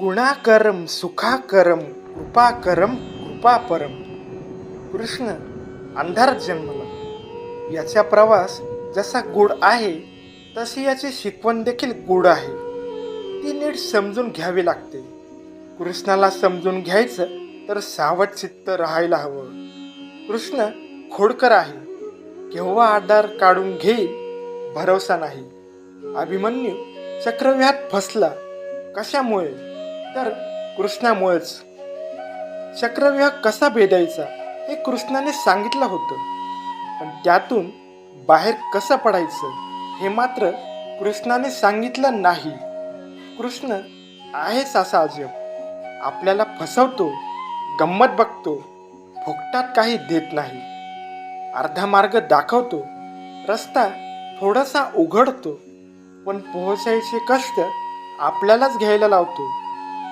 गुणाकरम सुखाकरम कृपाकरम कृपापरम. कृष्ण अंधार जन्मला. याचा प्रवास जसा गुड आहे तशी याची शिकवण देखील गुड आहे. ती नीट समजून घ्यावी लागते. कृष्णाला समजून घ्यायचं तर सावध चित्त राहायला हवं. कृष्ण खोडकर आहे. केव्हा आधार काढून घेईल भरोसा नाही. अभिमन्यू चक्रव्यात फसला. कशामुळे? तर कृष्णामुळेच चक्रव्यूह कसा भेदायचा हे कृष्णाने सांगितलं होतं. पण त्यातून बाहेर कसं पडायचं हे मात्र कृष्णाने सांगितलं नाही. कृष्ण आहेच असा अजब आपल्याला फसवतो गंमत बघतो फुकटात काही देत नाही. अर्धा मार्ग दाखवतो रस्ता थोडासा उघडतो पण पोहोचायचे कष्ट आपल्यालाच घ्यायला लावतो.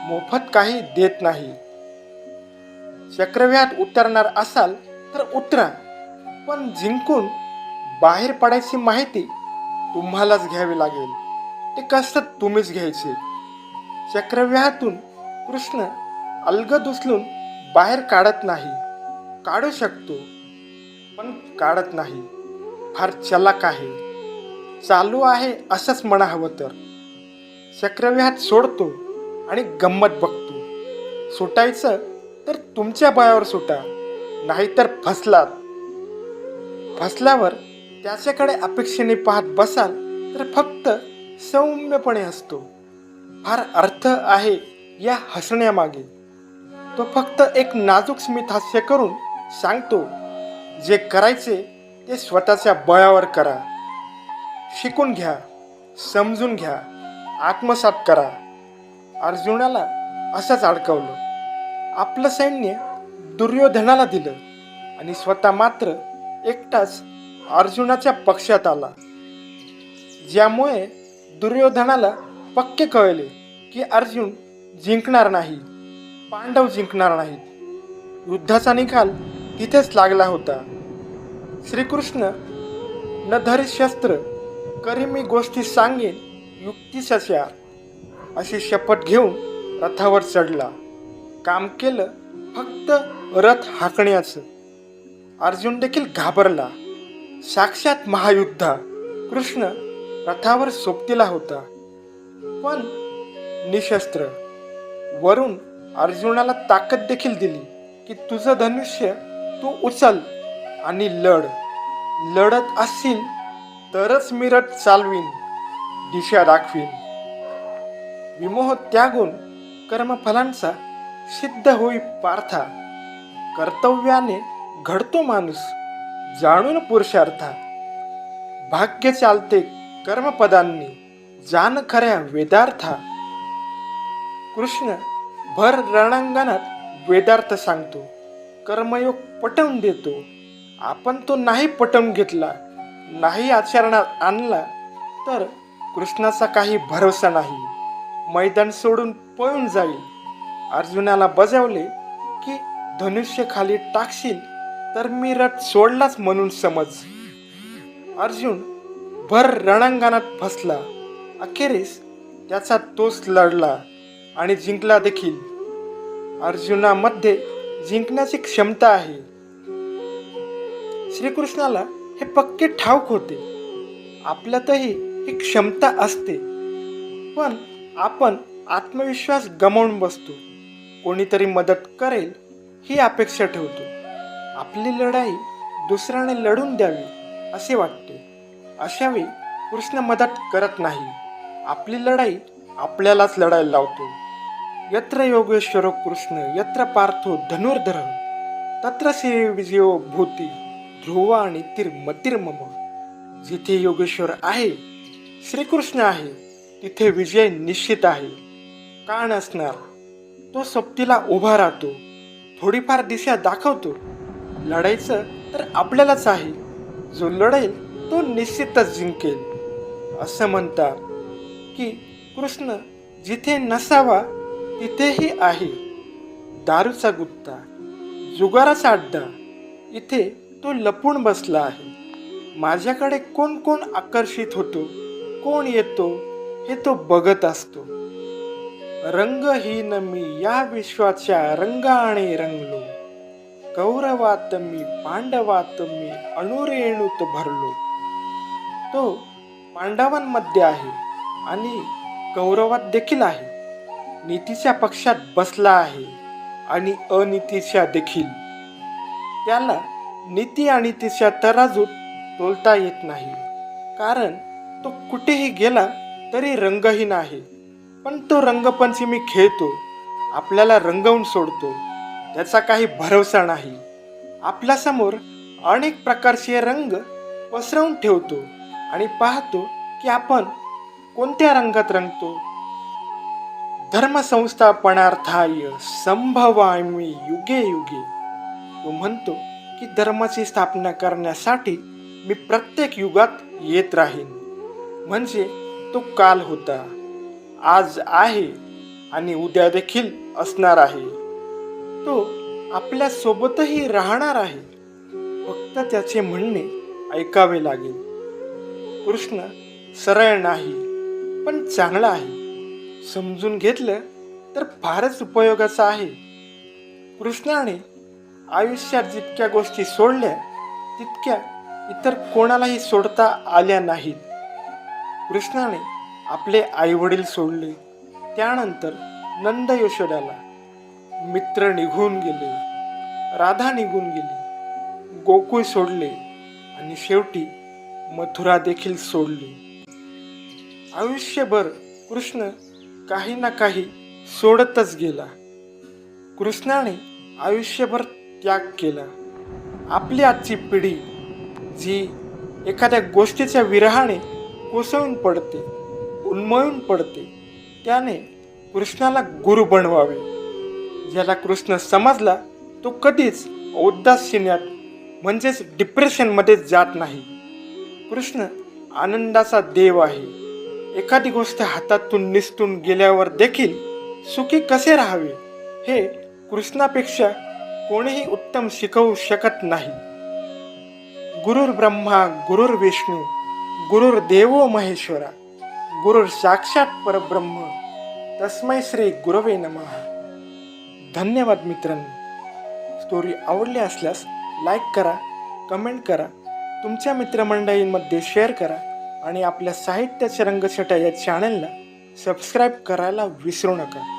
मोफत काही देत नाही. चक्रव्यात उतरणार असाल तर उतरा. पण जिंकून बाहेर पडायची माहिती तुम्हालाच घ्यावी लागेल. ते कष्ट तुम्हीच घ्यायचे. चक्रव्याहातून कृष्ण अलगद उचलून बाहेर काढत नाही. काढू शकतो पण काढत नाही. फार चलाक आहे. चालू आहे असंच म्हणा हवं तर. चक्रव्याहात सोडतो. आणि गंमत बघतो. सुटायचं तर तुमच्या पायावर सुटा नाहीतर फसलात. फसल्यावर त्याच्याकडे अपेक्षेने पाहत बसाल तर फक्त सौम्यपणे हसतो. फार अर्थ आहे या हसण्यामागे. तो फक्त एक नाजूक स्मित हास्य करून सांगतो जे करायचे ते स्वतःच्या बळावर करा. शिकून घ्या समजून घ्या आत्मसात करा. अर्जुनाला असंच अडकवलं. आपलं सैन्य दुर्योधनाला दिलं आणि स्वतः मात्र एकटाच अर्जुनाच्या पक्षात आला. ज्यामुळे दुर्योधनाला पक्के कळले की अर्जुन जिंकणार नाही पांडव जिंकणार नाहीत. युद्धाचा निकाल तिथेच लागला होता. श्रीकृष्ण न धरी शस्त्र करी मी गोष्टी सांगेन युक्ती चार अशी शपथ घेऊन रथावर चढला. काम केलं फक्त रथ हाकण्याचं. अर्जुन देखील घाबरला. साक्षात महायुद्धा. कृष्ण रथावर सोबतीला होता. पण निशस्त्र. वरून अर्जुनाला ताकद देखील दिली की तुझं धनुष्य तू उचल आणि लढ. लढत असशील तरच मी रथ चालवीन दिशा दाखवीन विमोह त्यागून कर्मफलांचा सिद्ध होई पार्था. कर्तव्याने घडतो माणूस जाणून पुरुषार्था. भाग्य चालते कर्मपदांनी जाण खऱ्या वेदार्था. कृष्ण भर रणांगणात वेदार्थ सांगतो कर्मयोग पटवून देतो. आपण तो नाही पटवून घेतला नाही आचरणात आणला तर कृष्णाचा काही भरोसा नाही. मैदान सोडून पळून जाईल. अर्जुनाला बजावले की धनुष्य खाली टाकशील तर मी रथ सोडलाच म्हणून समज. अर्जुन भर रणांगणात फसला. अखेरीस त्याचा तोच लढला आणि जिंकला देखील. अर्जुनामध्ये जिंकण्याची क्षमता आहे. श्रीकृष्णाला हे पक्के ठाऊक होते. आपल्यातही ही क्षमता असते. पण आपण आत्मविश्वास गमावून बसतो. कोणीतरी मदत करेल ही अपेक्षा ठेवतो. आपली लढाई दुसऱ्याने लढून द्यावी असे वाटते. अशावेळी कृष्ण मदत करत नाही. आपली लढाई आपल्यालाच लढायला लावतो. यत्र योगेश्वरो कृष्ण यत्र पार्थो धनुर्धर तत्र श्री विजयो भूती ध्रुव आणि तिर्मतिर्मम जिथे योगेश्वर आहे श्रीकृष्ण आहे तिथे विजय निश्चित आहे. का नसणार? तो सोबतीला उभा राहतो. थोडीफार दिशा दाखवतो. लढायचं तर आपल्यालाच आहे. जो लढेल तो निश्चितच जिंकेल. असं म्हणतात की कृष्ण जिथे नसावा तिथेही आहे. दारूचा गुत्ता जुगाराचा अड्डा इथे तो लपून बसला आहे. माझ्याकडे कोण कोण आकर्षित होतो? कोण येतो? हे तो बघत असतो. रंगहीन मी या विश्वाच्या रंगाने रंगलो. कौरवात मी पांडवात मी अणुरेणूत भरलो. तो पांडवांमध्ये आहे आणि कौरवात देखील आहे. नीतीच्या पक्षात बसला आहे आणि अनितीच्या देखील. त्याला नीती आणि तिच्या तराजूत तोलता येत नाही. कारण तो कुठेही गेला तरी रंगहीन आहे पण तो रंगपंचमी खेळतो आपल्याला रंगवून सोडतो त्याचा काही भरवसा नाही. आपल्यासमोर अनेक प्रकारचे रंग पसरवून ठेवतो आणि पाहतो की आपण कोणत्या रंगात रंगतो. धर्मसंस्थापनार्थाय संभवामी युगे युगे. तो म्हणतो की धर्माची स्थापना करण्यासाठी मी प्रत्येक युगात येत राहीन. म्हणजे तो काल होता. आज आहे आणि उद्या देखील असणार आहे. तो आपल्या सोबतही राहणार आहे. फक्त त्याचे म्हणणे ऐकावे लागेल. कृष्ण सरळ नाही पण चांगला आहे. समजून घेतलं तर फारच उपयोगाचं आहे. कृष्णाने आयुष्यात जितक्या गोष्टी सोडल्या तितक्या इतर कोणालाही सोडता आल्या नाहीत. कृष्णाने आपले आईवडील सोडले. त्यानंतर नंद यशोद्याला मित्र निघून गेले. राधा निघून गेली. गोकुळ सोडले आणि शेवटी मथुरा देखील सोडली. आयुष्यभर कृष्ण काही ना काही सोडतच गेला. कृष्णाने आयुष्यभर त्याग केला. आपली आजची पिढी जी एखाद्या गोष्टीच्या विरहाने कोसळून पडते उन्मळून पडते. त्याने कृष्णाला गुरु बनवावे. ज्याला कृष्ण समजला तो कधीच औदासीन्यात म्हणजेच डिप्रेशनमध्ये जात नाही. कृष्ण आनंदाचा देव आहे. एखादी गोष्ट हातातून निसटून गेल्यावर देखील सुखी कसे राहावे हे कृष्णापेक्षा कोणीही उत्तम शिकवू शकत नाही. गुरुर्ब्रह्मा गुरुर्विष्णू गुरुर महेश्वरा गुरुर साक्षात परब्रह्म तस्मै श्री गुरवे नमः. धन्यवाद मित्रांनो. स्टोरी आवडली असल्यास लाईक करा कमेंट करा तुमच्या मित्रमंडळींमध्ये शेअर करा आणि आपल्या साहित्याच्या रंगछटा या चॅनलला सबस्क्राईब करायला विसरू नका.